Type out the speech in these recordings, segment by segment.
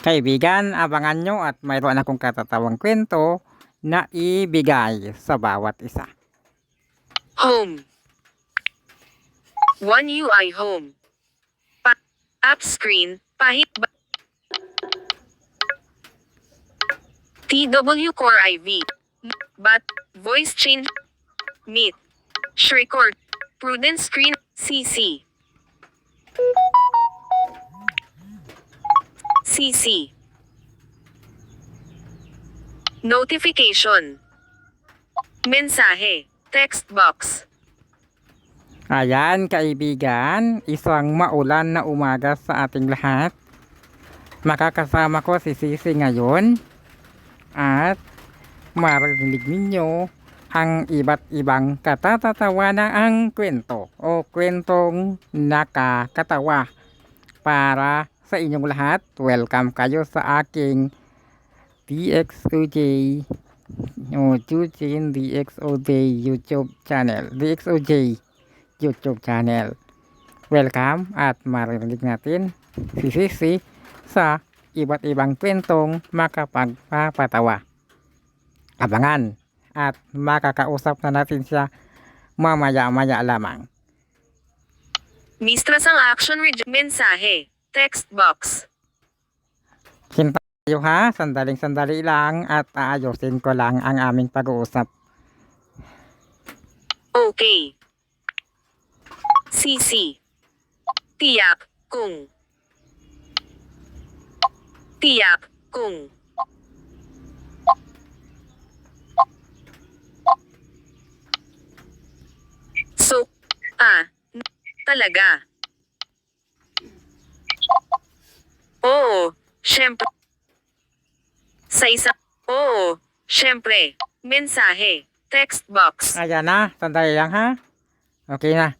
Kaibigan, abangan nyo at mayroon akong katatawang kwento na ibigay sa bawat isa. Home. One UI Home. Pa- app screen. Pahit TW Core IV. But, voice change. Meet. Record. Prudent screen. CC. CC. Notification. Mensahe. Text box. Ayan, kaibigan, isang maulan na umaga sa ating lahat. Makakasama ko si Sisi ngayon at marinig ninyo ang iba't ibang katatawa na ang kwento o kwentong nakakatawa para sa inyong lahat. Welcome kayo sa aking DXOJ o Jujin DXOJ YouTube channel. DXOJ YouTube channel. Welcome at marinig natin si Sisi sa iba't ibang kwentong makapagpapatawa. Abangan at makakausap na natin siya mamaya-maya lamang. Mistras ang action reg- mensahe. Text box. Hintayin tayo ha, sandaling-sandali lang at aayusin ko lang ang aming pag-uusap. Okay. CC. Tiyak kung. Tiyak kung. So, ah, talaga. Oo, syempre. Sa isa, oo, syempre. Mensahe, text box. Ayan na, sandali lang ha. Okay na.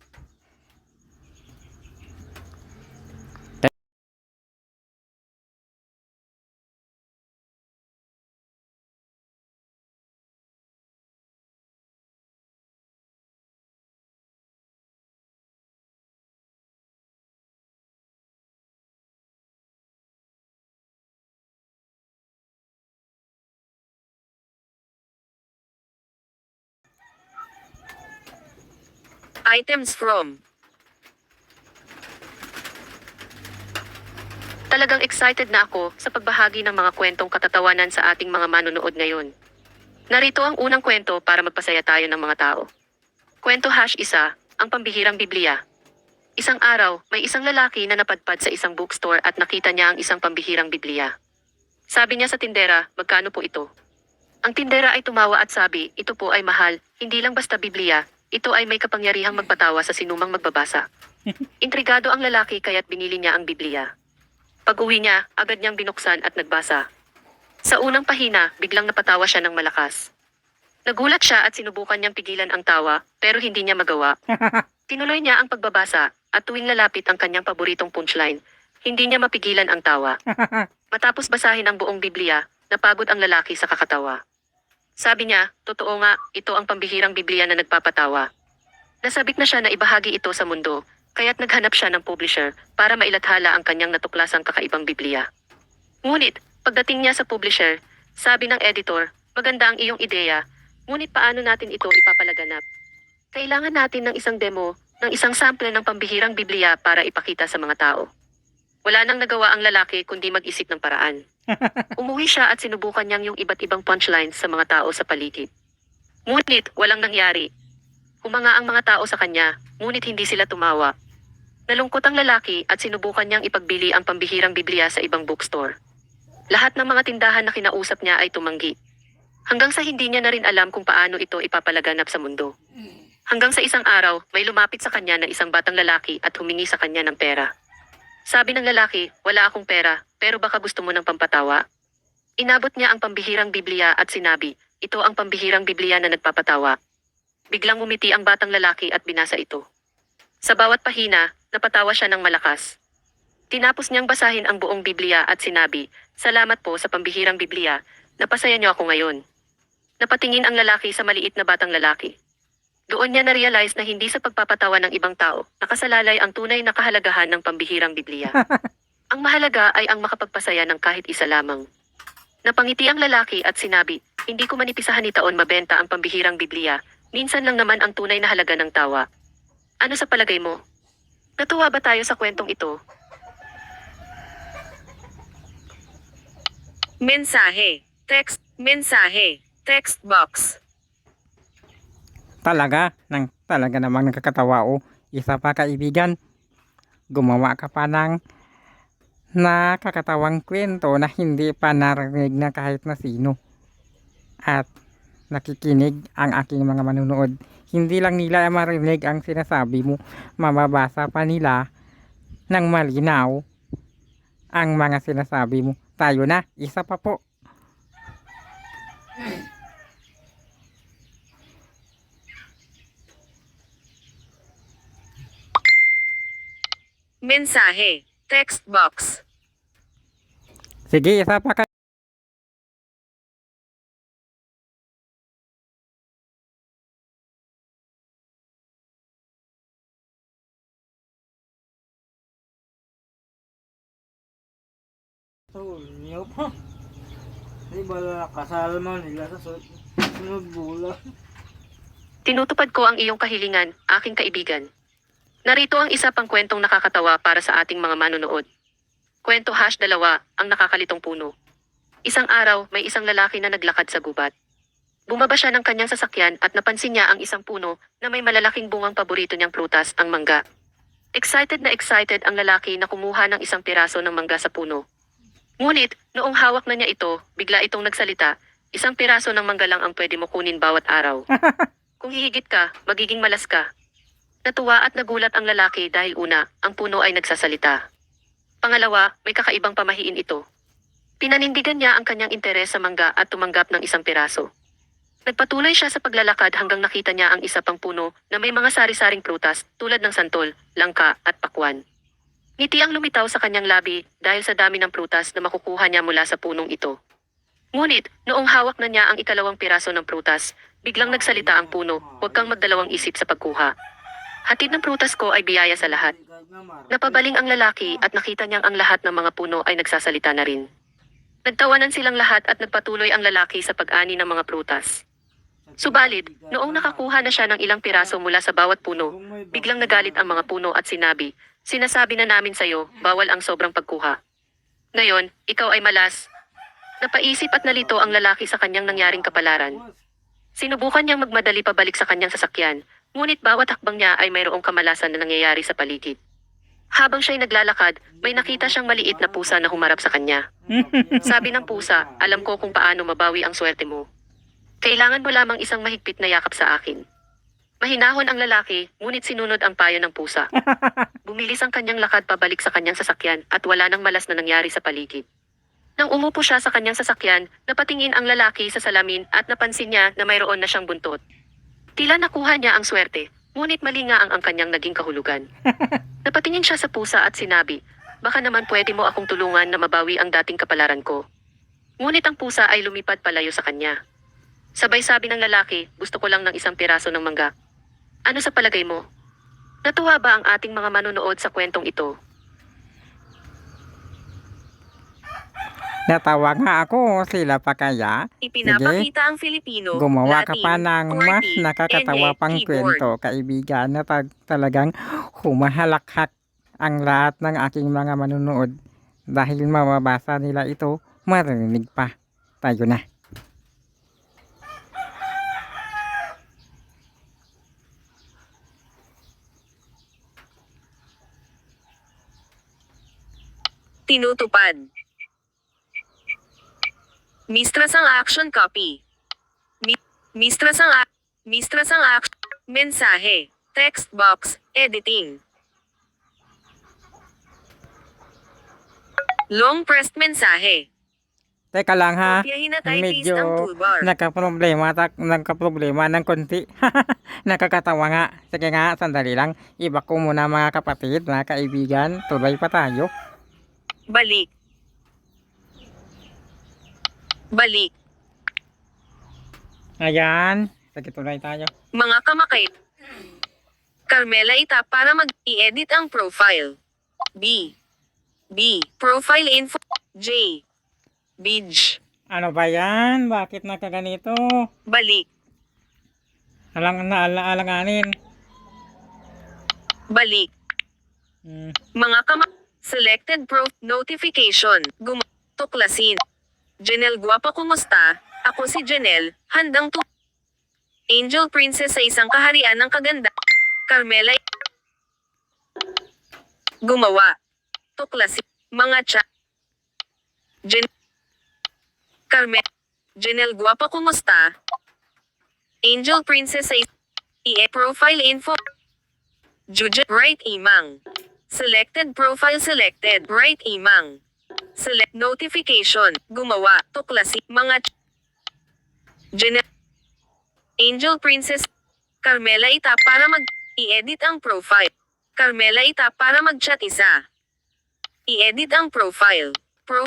Items from. Talagang excited na ako sa pagbahagi ng mga kwentong katatawanan sa ating mga manonood ngayon. Narito ang unang kwento para magpasaya tayo ng mga tao. Kwento hash isa, ang pambihirang Biblia. Isang araw, may isang lalaki na napadpad sa isang bookstore at nakita niya ang isang pambihirang Biblia. Sabi niya sa tindera, magkano po ito? Ang tindera ay tumawa at sabi, ito po ay mahal, hindi lang basta Biblia, ito ay may kapangyarihang magpatawa sa sinumang magbabasa. Intrigado ang lalaki kaya't binili niya ang Biblia. Pag uwi niya, agad niyang binuksan at nagbasa. Sa unang pahina, biglang napatawa siya ng malakas. Nagulat siya at sinubukan niyang pigilan ang tawa, pero hindi niya magawa. Tinuloy niya ang pagbabasa, at tuwing lalapit ang kanyang paboritong punchline, hindi niya mapigilan ang tawa. Matapos basahin ang buong Biblia, napagod ang lalaki sa kakatawa. Sabi niya, totoo nga, ito ang pambihirang Biblia na nagpapatawa. Nasabik na siya na ibahagi ito sa mundo, kaya't naghanap siya ng publisher para mailathala ang kanyang natuklasang kakaibang Biblia. Ngunit, pagdating niya sa publisher, sabi ng editor, maganda ang iyong ideya, ngunit paano natin ito ipapalaganap? Kailangan natin ng isang demo, ng isang sample ng pambihirang Biblia para ipakita sa mga tao. Wala nang nagawa ang lalaki kundi mag-isip ng paraan. Umuwi siya at sinubukan niyang yung iba't ibang punchlines sa mga tao sa paligid. Ngunit, walang nangyari. Humanga ang mga tao sa kanya, ngunit hindi sila tumawa. Nalungkot ang lalaki at sinubukan niyang ipagbili ang pambihirang Biblia sa ibang bookstore. Lahat ng mga tindahan na kinausap niya ay tumanggi. Hanggang sa hindi niya na rin alam kung paano ito ipapalaganap sa mundo. Hanggang sa isang araw, may lumapit sa kanya na isang batang lalaki at humingi sa kanya ng pera. Sabi ng lalaki, wala akong pera, pero baka gusto mo ng pampatawa? Inabot niya ang pambihirang Biblia at sinabi, ito ang pambihirang Biblia na nagpapatawa. Biglang umiti ang batang lalaki at binasa ito. Sa bawat pahina, napatawa siya ng malakas. Tinapos niyang basahin ang buong Biblia at sinabi, Salamat po sa pambihirang Biblia, napasaya niyo ako ngayon. Napatingin ang lalaki sa maliit na batang lalaki. Doon niya na-realize na hindi sa pagpapatawa ng ibang tao, nakasalalay ang tunay na kahalagahan ng pambihirang Biblia. Ang mahalaga ay ang makapagpasaya ng kahit isa lamang. Napangiti ang lalaki at sinabi, hindi ko manipisahan ni taon mabenta ang pambihirang Biblia, minsan lang naman ang tunay na halaga ng tawa. Ano sa palagay mo? Natuwa ba tayo sa kwentong ito? Mensahe. Text. Mensahe. Text box. Talaga, nang talaga namang nakakatawa o isa pa kaibigan. Gumawa ka pa ng nakakatawang kwento na hindi pa narinig na kahit na sino. At nakikinig ang aking mga manunood. Hindi lang nila marinig ang sinasabi mo, mababasa pa nila ng malinaw ang mga sinasabi mo. Tayo na, isa pa po. Mensahe. Text box. Sige, isa pa ka. Tulyo pa. Di ba nakasal mo nila sa su- sunod bulan? Tinutupad ko ang iyong kahilingan, aking kaibigan. Narito ang isa pang kwentong nakakatawa para sa ating mga manonood. Kwento hash dalawa, ang nakakalitong puno. Isang araw, may isang lalaki na naglakad sa gubat. Bumaba siya ng kanyang sasakyan at napansin niya ang isang puno na may malalaking bungang paborito niyang prutas, ang mangga. Excited na excited ang lalaki na kumuha ng isang piraso ng mangga sa puno. Ngunit, noong hawak na niya ito, bigla itong nagsalita, isang piraso ng mangga lang ang pwede mo kunin bawat araw. Kung hihigit ka, magiging malas ka. Natuwa at nagulat ang lalaki dahil una, ang puno ay nagsasalita. Pangalawa, may kakaibang pamahiin ito. Pinanindigan niya ang kanyang interes sa mangga at tumanggap ng isang piraso. Nagpatuloy siya sa paglalakad hanggang nakita niya ang isa pang puno na may mga sari-saring prutas tulad ng santol, langka at pakwan. Ngiti ang lumitaw sa kanyang labi dahil sa dami ng prutas na makukuha niya mula sa punong ito. Ngunit, noong hawak na niya ang ikalawang piraso ng prutas, biglang nagsalita ang puno, huwag kang magdalawang isip sa pagkuha. Hatid ng prutas ko ay biyaya sa lahat. Napabaling ang lalaki at nakita niyang ang lahat ng mga puno ay nagsasalita na rin. Nagtawanan silang lahat at nagpatuloy ang lalaki sa pag-ani ng mga prutas. Subalit, noong nakakuha na siya ng ilang piraso mula sa bawat puno, biglang nagalit ang mga puno at sinabi, Sinasabi na namin sa'yo, bawal ang sobrang pagkuha. Ngayon, ikaw ay malas. Napaisip at nalito ang lalaki sa kanyang nangyaring kapalaran. Sinubukan niyang magmadali pabalik sa kanyang sasakyan, ngunit bawat hakbang niya ay mayroong kamalasan na nangyayari sa paligid. Habang siya'y naglalakad, may nakita siyang maliit na pusa na humarap sa kanya. Sabi ng pusa, alam ko kung paano mabawi ang swerte mo. Kailangan mo lamang isang mahigpit na yakap sa akin. Mahinahon ang lalaki, ngunit sinunod ang payo ng pusa. Bumilis ang kanyang lakad pabalik sa kanyang sasakyan at wala nang malas na nangyari sa paligid. Nang umupo siya sa kanyang sasakyan, napatingin ang lalaki sa salamin at napansin niya na mayroon na siyang buntot. Tila nakuha niya ang swerte, ngunit mali nga ang ang kanyang naging kahulugan. Napatingin siya sa pusa at sinabi, baka naman pwede mo akong tulungan na mabawi ang dating kapalaran ko. Ngunit ang pusa ay lumipad palayo sa kanya. Sabay sabi ng lalaki, gusto ko lang ng isang piraso ng mangga. Ano sa palagay mo? Natuwa ba ang ating mga manonood sa kwentong ito? Natawa nga ako, sila pa kaya. Ipinapakita ang Filipino. Gumawa ka pa ng mas 40, nakakatawa pang kwento, kaibigan, na tag- talagang humahalakhak ang lahat ng aking mga manunood. Dahil mababasa nila ito, marinig pa. Tayo na. Tinutupad. Mistras ang action copy. Mi- Mistras ang Mistras ang action. Mensahe. Text box. Editing. Long pressed mensahe. Teka lang ha. Medyo nagka-problema, tak, nagka-problema ng konti. Nakakatawa nga. Sige nga, sandali lang. Iba ko muna mga kapatid, mga kaibigan. Tuloy pa tayo. Balik. Balik. Ayan. Sige, tuloy tayo. Mga kamakait. Carmela itap para mag-i-edit ang profile. B. B. Profile info. J. Bidge. Ano ba yan? Bakit nakaganito? Balik. Alang na ala- alanganin. Balik. Hmm. Mga kama... Selected pro... Notification. Gum... Tuklasin. Janelle Guapa kumusta? Ako si Janelle, handang tu... Angel Princess sa isang kaharian ng kaganda. Carmela... Gumawa. Tuklasin. Mga chat. Jan... Carmel... Janelle Guapa kumusta? Angel Princess sa IE profile info. Juju right imang. Selected profile selected right imang. Select notification. Gumawa. Tuklasi. Mga Gene- Angel Princess. Carmela ita para mag i-edit ang profile. Carmela ita para mag-chat isa. I-edit ang profile. Pro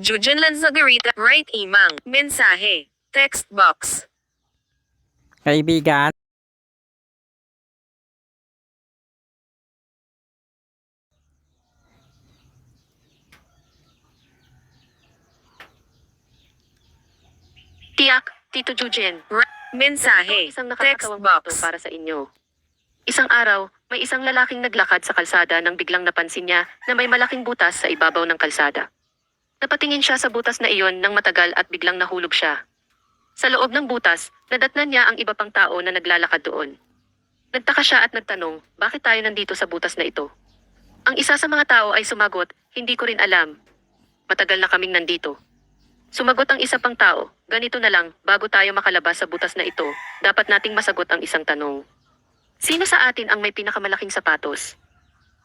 Jujan Lanzagarita, right imang, mensahe, text box. Kaibigan. Tiyak, Tito Jujin. Ra- mensahe, Isang text nakakatawang box. para sa inyo. Isang araw, may isang lalaking naglakad sa kalsada nang biglang napansin niya na may malaking butas sa ibabaw ng kalsada. Napatingin siya sa butas na iyon ng matagal at biglang nahulog siya. Sa loob ng butas, nadatnan niya ang iba pang tao na naglalakad doon. Nagtaka siya at nagtanong, bakit tayo nandito sa butas na ito? Ang isa sa mga tao ay sumagot, hindi ko rin alam. Matagal na kaming nandito. Sumagot ang isa pang tao, ganito na lang, bago tayo makalabas sa butas na ito, dapat nating masagot ang isang tanong. Sino sa atin ang may pinakamalaking sapatos?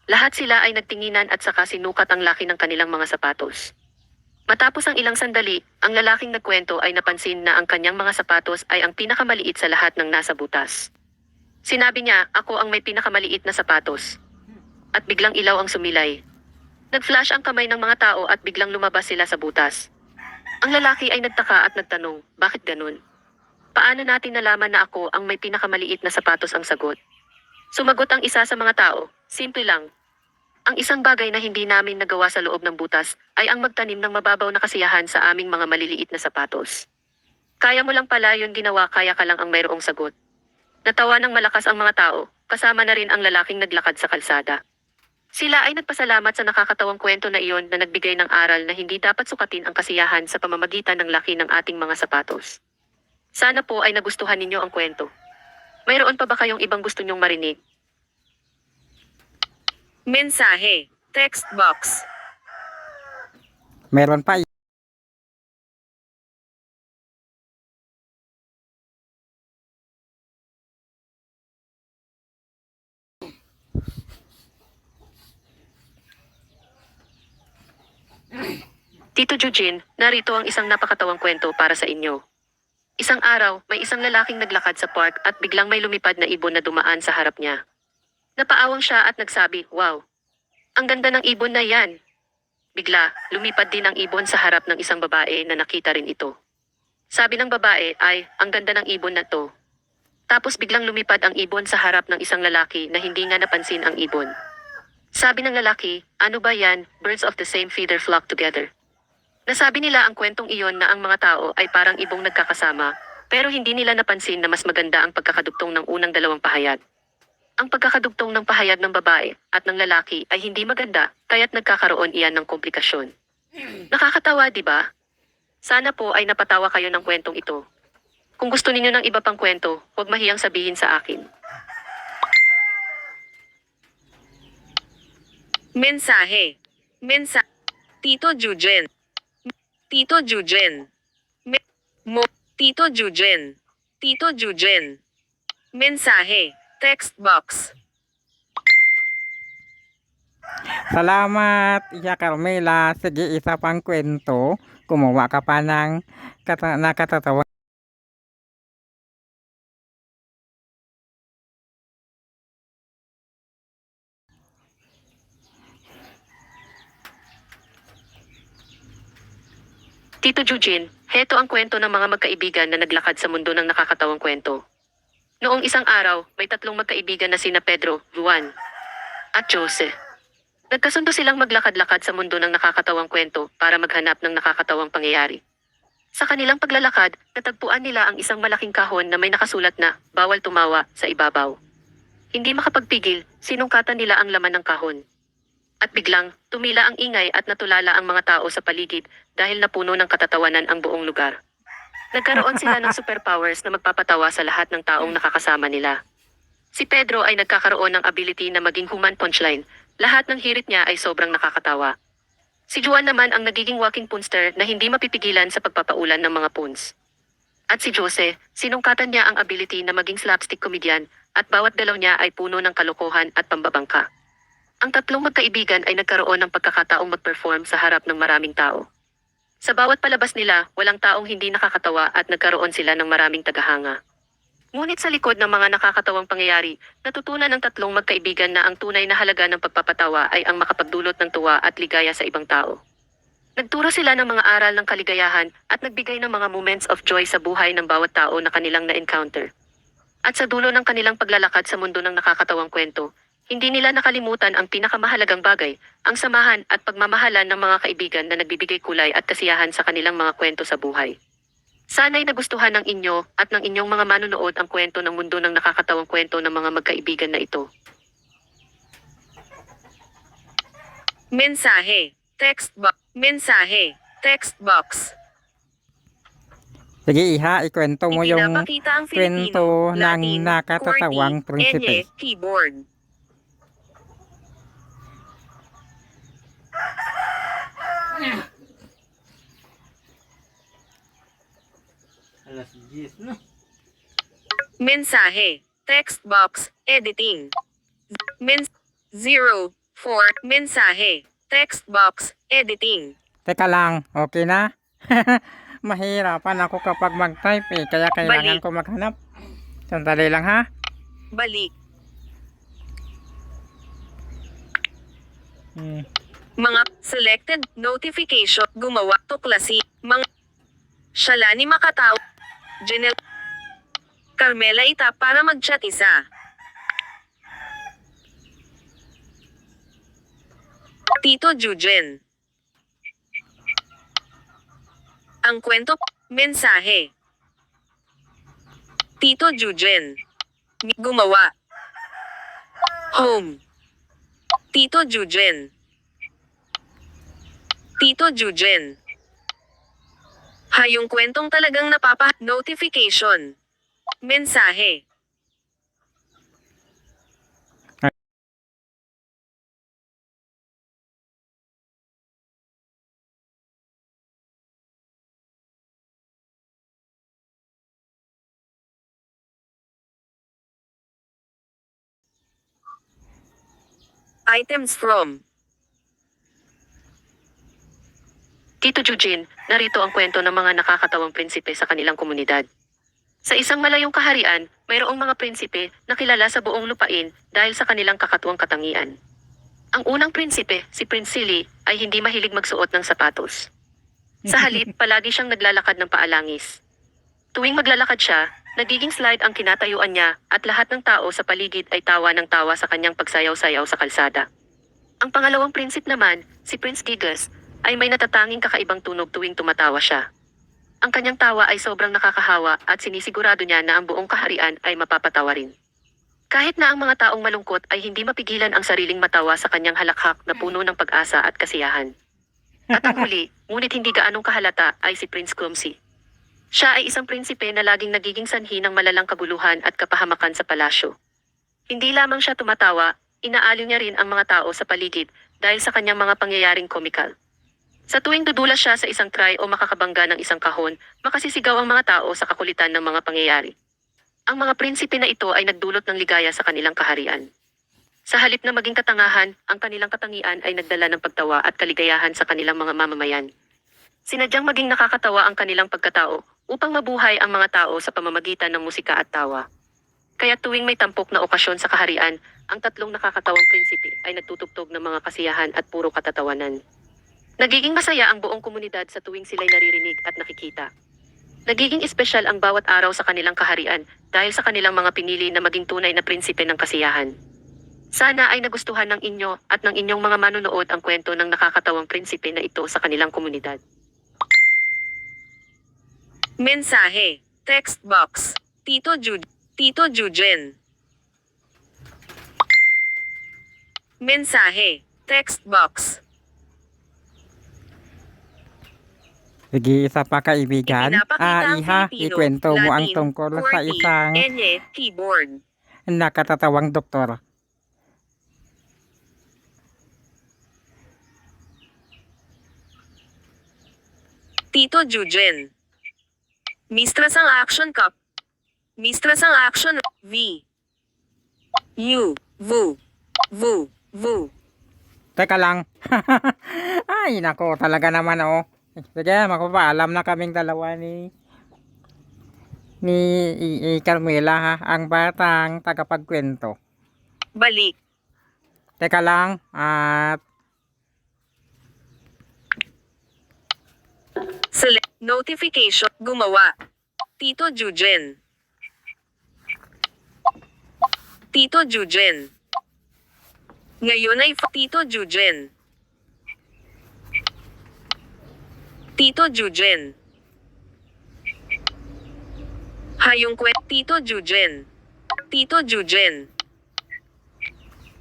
Lahat sila ay nagtinginan at saka sinukat ang laki ng kanilang mga sapatos. Matapos ang ilang sandali, ang lalaking nagkwento ay napansin na ang kanyang mga sapatos ay ang pinakamaliit sa lahat ng nasa butas. Sinabi niya, ako ang may pinakamaliit na sapatos. At biglang ilaw ang sumilay. Nag-flash ang kamay ng mga tao at biglang lumabas sila sa butas. Ang lalaki ay nagtaka at nagtanong, bakit ganun? Paano natin nalaman na ako ang may pinakamaliit na sapatos ang sagot? Sumagot ang isa sa mga tao, simple lang. Ang isang bagay na hindi namin nagawa sa loob ng butas ay ang magtanim ng mababaw na kasiyahan sa aming mga maliliit na sapatos. Kaya mo lang pala yun ginawa kaya ka lang ang mayroong sagot. Natawa ng malakas ang mga tao, kasama na rin ang lalaking naglakad sa kalsada. Sila ay nagpasalamat sa nakakatawang kwento na iyon na nagbigay ng aral na hindi dapat sukatin ang kasiyahan sa pamamagitan ng laki ng ating mga sapatos. Sana po ay nagustuhan ninyo ang kwento. Mayroon pa ba kayong ibang gusto nyong marinig? Mensahe, text box. Meron pa. Tito Eugene, narito ang isang napakatawang kwento para sa inyo. Isang araw, may isang lalaking naglakad sa park at biglang may lumipad na ibon na dumaan sa harap niya. Napaawang siya at nagsabi, Wow! Ang ganda ng ibon na yan! Bigla, lumipad din ang ibon sa harap ng isang babae na nakita rin ito. Sabi ng babae ay, ang ganda ng ibon na to. Tapos biglang lumipad ang ibon sa harap ng isang lalaki na hindi nga napansin ang ibon. Sabi ng lalaki, ano ba yan, birds of the same feather flock together. Nasabi nila ang kwentong iyon na ang mga tao ay parang ibong nagkakasama, pero hindi nila napansin na mas maganda ang pagkakadugtong ng unang dalawang pahayag. Ang pagkakadugtong ng pahayag ng babae at ng lalaki ay hindi maganda, kaya't nagkakaroon iyan ng komplikasyon. Nakakatawa, di ba? Sana po ay napatawa kayo ng kwentong ito. Kung gusto ninyo ng iba pang kwento, huwag mahiyang sabihin sa akin. Mensahe. Mensa. Tito Jujen. Tito Jujen. Me- mo. Tito Jujen. Tito Jujen. Mensahe. Text box. Salamat, Iya Carmela. Sige, isa pang kwento. Gumawa ka pa ng kata- nakatatawa. Tito Eugene, heto ang kwento ng mga magkaibigan na naglakad sa mundo ng nakakatawang kwento. Noong isang araw, may tatlong magkaibigan na sina Pedro, Juan, at Jose. Nagkasundo silang maglakad-lakad sa mundo ng nakakatawang kwento para maghanap ng nakakatawang pangyayari. Sa kanilang paglalakad, natagpuan nila ang isang malaking kahon na may nakasulat na bawal tumawa sa ibabaw. Hindi makapagpigil, sinungkatan nila ang laman ng kahon. At biglang, tumila ang ingay at natulala ang mga tao sa paligid dahil napuno ng katatawanan ang buong lugar. Nagkaroon sila ng superpowers na magpapatawa sa lahat ng taong nakakasama nila. Si Pedro ay nagkakaroon ng ability na maging human punchline. Lahat ng hirit niya ay sobrang nakakatawa. Si Juan naman ang nagiging walking punster na hindi mapipigilan sa pagpapaulan ng mga puns. At si Jose, sinungkatan niya ang ability na maging slapstick comedian at bawat galaw niya ay puno ng kalokohan at pambabangka. Ang tatlong magkaibigan ay nagkaroon ng pagkakataong mag-perform sa harap ng maraming tao. Sa bawat palabas nila, walang taong hindi nakakatawa at nagkaroon sila ng maraming tagahanga. Ngunit sa likod ng mga nakakatawang pangyayari, natutunan ng tatlong magkaibigan na ang tunay na halaga ng pagpapatawa ay ang makapagdulot ng tuwa at ligaya sa ibang tao. Nagturo sila ng mga aral ng kaligayahan at nagbigay ng mga moments of joy sa buhay ng bawat tao na kanilang na-encounter. At sa dulo ng kanilang paglalakad sa mundo ng nakakatawang kwento, hindi nila nakalimutan ang pinakamahalagang bagay, ang samahan at pagmamahalan ng mga kaibigan na nagbibigay kulay at kasiyahan sa kanilang mga kwento sa buhay. Sana'y nagustuhan ng inyo at ng inyong mga manunood ang kwento ng mundo ng nakakatawang kwento ng mga magkaibigan na ito. Mensahe. Text box. Mensahe. Text box. Sige iha, ikwento mo yung ang kwento ng Latin, nakatatawang QWERTY, prinsipe. Enye, keyboard. Alas 10 na. Mensahe. Text box. Editing. Men 0. 4. Mensahe. Text box. Editing. Teka lang, okay na? Mahirapan ako kapag mag-type eh, kaya kailangan Balik. ko maghanap. Sandali lang ha. Balik. Hmm. Mga selected notification. Gumawa. Tuklasi. Mga Shalani Makataw. Janelle. Carmela Ita para mag-chat isa. Tito Jujen. Ang kwento, mensahe. Tito Jujen. Gumawa. Home. Tito Jujen. Tito Jujen. Hayong kwentong talagang napapa notification. Mensahe. Items from Tito Eugene, narito ang kwento ng mga nakakatawang prinsipe sa kanilang komunidad. Sa isang malayong kaharian, mayroong mga prinsipe na kilala sa buong lupain dahil sa kanilang kakatuwang katangian. Ang unang prinsipe, si Prince Silly, ay hindi mahilig magsuot ng sapatos. Sa halip, palagi siyang naglalakad ng paalangis. Tuwing maglalakad siya, nagiging slide ang kinatayuan niya at lahat ng tao sa paligid ay tawa ng tawa sa kanyang pagsayaw-sayaw sa kalsada. Ang pangalawang prinsip naman, si Prince Gigas, ay may natatanging kakaibang tunog tuwing tumatawa siya. Ang kanyang tawa ay sobrang nakakahawa at sinisigurado niya na ang buong kaharian ay mapapatawa rin. Kahit na ang mga taong malungkot ay hindi mapigilan ang sariling matawa sa kanyang halakhak na puno ng pag-asa at kasiyahan. At ang huli, ngunit hindi gaanong kahalata ay si Prince Clumsy. Siya ay isang prinsipe na laging nagiging sanhi ng malalang kaguluhan at kapahamakan sa palasyo. Hindi lamang siya tumatawa, inaaliw niya rin ang mga tao sa paligid dahil sa kanyang mga pangyayaring komikal. Sa tuwing dudulas siya sa isang try o makakabangga ng isang kahon, makasisigaw ang mga tao sa kakulitan ng mga pangyayari. Ang mga prinsipe na ito ay nagdulot ng ligaya sa kanilang kaharian. Sa halip na maging katangahan, ang kanilang katangian ay nagdala ng pagtawa at kaligayahan sa kanilang mga mamamayan. Sinadyang maging nakakatawa ang kanilang pagkatao upang mabuhay ang mga tao sa pamamagitan ng musika at tawa. Kaya tuwing may tampok na okasyon sa kaharian, ang tatlong nakakatawang prinsipe ay nagtutugtog ng mga kasiyahan at puro katatawanan. Nagiging masaya ang buong komunidad sa tuwing sila'y naririnig at nakikita. Nagiging espesyal ang bawat araw sa kanilang kaharian dahil sa kanilang mga pinili na maging tunay na prinsipe ng kasiyahan. Sana ay nagustuhan ng inyo at ng inyong mga manunood ang kwento ng nakakatawang prinsipe na ito sa kanilang komunidad. Mensahe. Text box. Tito Jud. Tito Jujen. Mensahe. Text box. Sige, isa pa kaibigan. Ah, iha, ikwento mo ang tungkol sa isang nakatatawang doktor. Tito Jujen. Mistras ang action cup. Mistras ang action V. U. Vu. Vu. Vu. Teka lang. Ay, nako, talaga naman oh. Sige, magpapaalam na kaming dalawa ni ni I, I Carmela ha, ang batang tagapagkwento. Balik. Teka lang, at Select. Notification. Gumawa. Tito Jujen. Tito Jujen. Ngayon ay Tito Jujen. Tito Jujen. Hayong kwet Tito Jujen. Tito Jujen.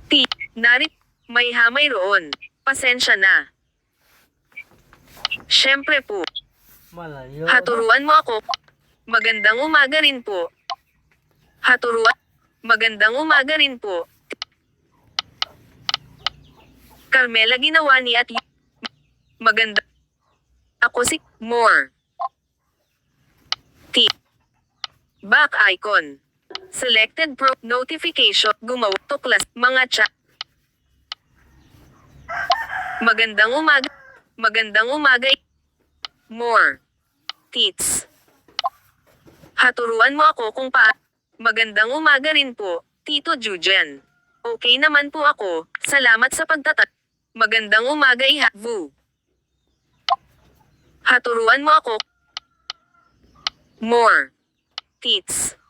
Ti, narit, may hamay roon. Pasensya na. Siyempre po. Malayo. Haturuan mo ako. Magandang umaga rin po. Haturuan. Magandang umaga rin po. Carmela ginawa ni at Maganda. Si More. T. Back icon. Selected pro notification. Gumawa tuklas. Mga chat. Magandang umaga. Magandang umaga. More. Tits. Haturuan mo ako kung pa... Magandang umaga rin po, Tito Jujen. Okay naman po ako, salamat sa pagtatat. Magandang umaga iha, Vu. Haturuan mo ako. More. Tits.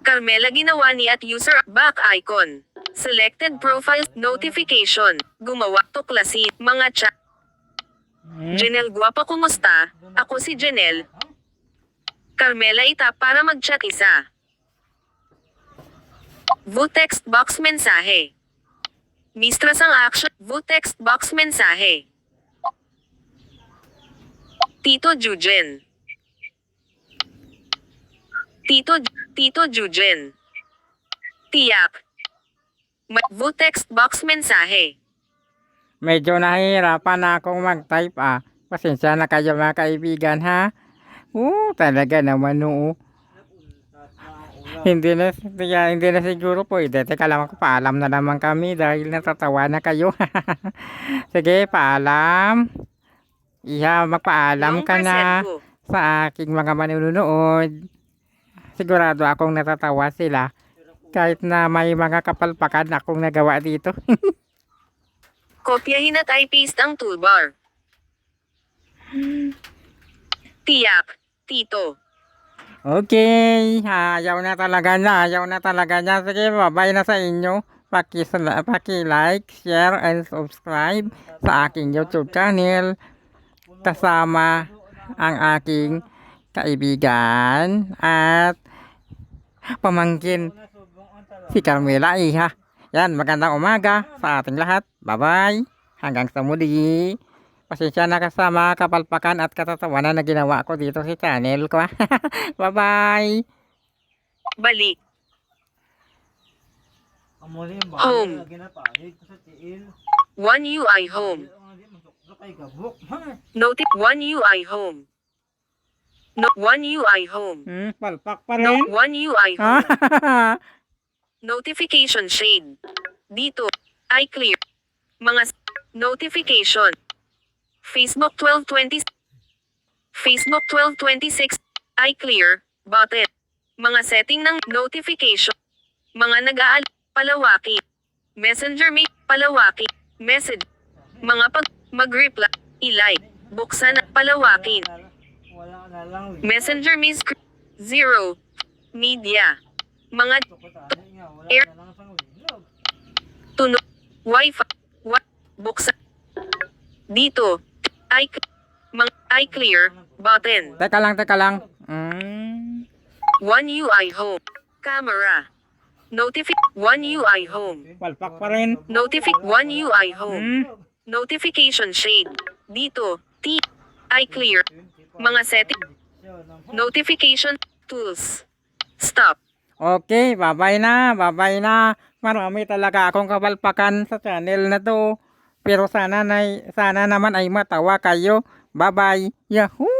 Carmela ginawa ni at user back icon. Selected profile notification. Gumawa tuklasin mga chat. Janelle guwapa kumusta? Ako si Janelle. Carmela ita para mag-chat isa. Vu text box mensahe. Mistras ang action. Vu text box mensahe. Tito Jujen. Tito Tito Jujen. Tiyak. Ma- Vu text box mensahe. medyo nahihirapan na akong mag-type ah. Pasensya na kayo mga kaibigan ha. Oo, talaga naman oo. Hindi na, kaya hindi na siguro pwede. Teka lang, paalam na naman kami dahil natatawa na kayo. Sige, paalam. Iha, magpaalam ka na ko. sa aking mga manunood. Sigurado akong natatawa sila. Kahit na may mga kapalpakan akong nagawa dito. Kopyahin at i-paste ang toolbar. Tiyak. Tito. Okay, ayaw na talaga niya, ayaw na talaga niya. Sige, babay na sa inyo. Paki, paki like, share, and subscribe sa aking YouTube channel. Kasama ang aking kaibigan at pamangkin si Carmela Iha. Yan, magandang umaga sa ating lahat. Bye-bye. Hanggang sa muli. Pasensya na kasama kapalpakan at katatawanan na ginawa ko dito sa channel ko. Bye-bye. Balik. Home. One UI home. Kay gabok. Ha? Note One UI home. No One UI home. Hmm, palpak pa No rin. One UI Ha? home. Notification shade. Dito. I clear. Mga notification. Facebook 1220. Facebook 1226. I clear. Button. Mga setting ng notification. Mga nag-aal. Palawaki. Messenger may palawaki. Message. Mga pag mag-reply. I-like. Buksan at palawakin. Messenger script. Zero. Media. Mga Air-. Tunog. Wi-Fi. Wi- buksan. Dito. I, mang, I clear. Button. Teka lang, teka lang. Mm. One UI home. Camera. Notific. One UI home. Palpak pa rin. Notific. One UI home. Mm. Notification shade. Dito. T. I clear. Mga setting. Notification tools. Stop. Okay, babay na, babay na. Marami talaga akong kapalpakan sa channel na to. Pero sana, na, sana naman ay matawa kayo. Bye-bye. Yahoo!